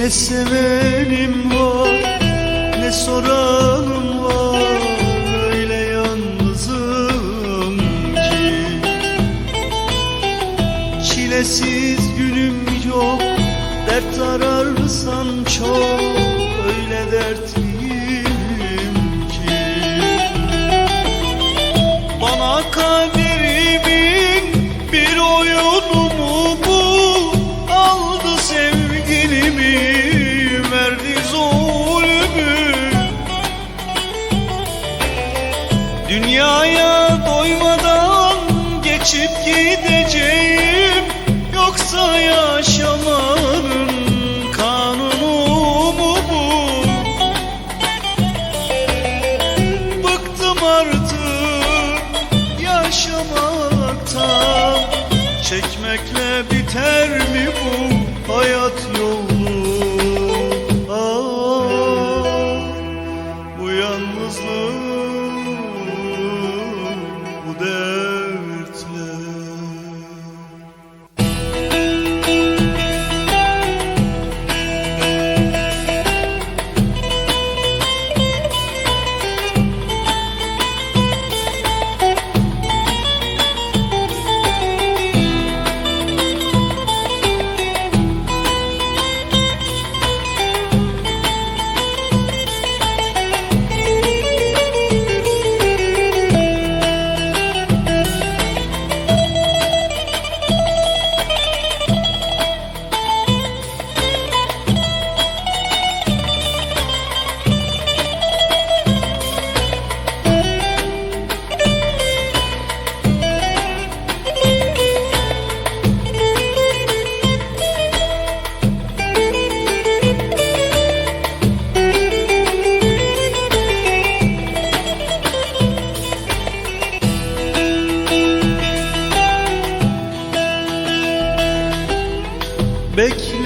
Ne sevenim var ne soranım var Öyle yalnızım ki. Çilesiz günüm yok Dert ararsan çok Öyle dertliyim geçip gideceğim Yoksa yaşamanın kanunu mu bu? Bıktım artık yaşamaktan Çekmekle biter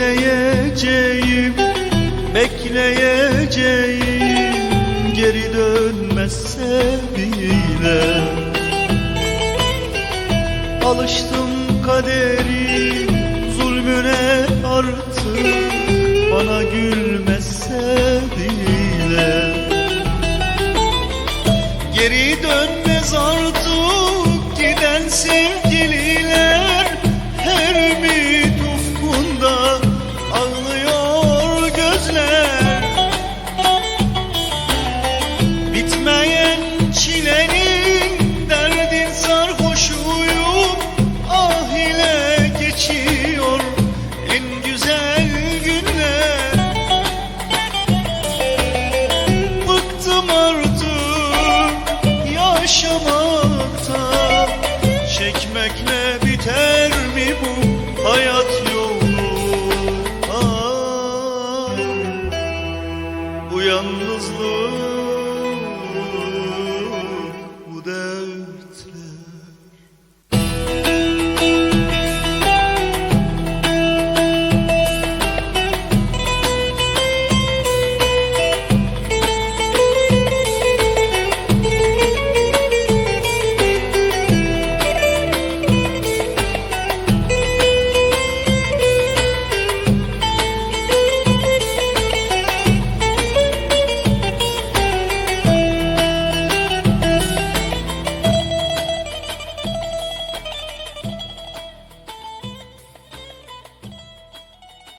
Bekleyeceğim, bekleyeceğim. Geri dönmezse bile Alıştım kaderin zulmüne artık. Bana gülmezse bile Geri dönmez artık giden sevgililer Çekmekle biter mi bu hayat yolu? Ah, Bu yalnızlık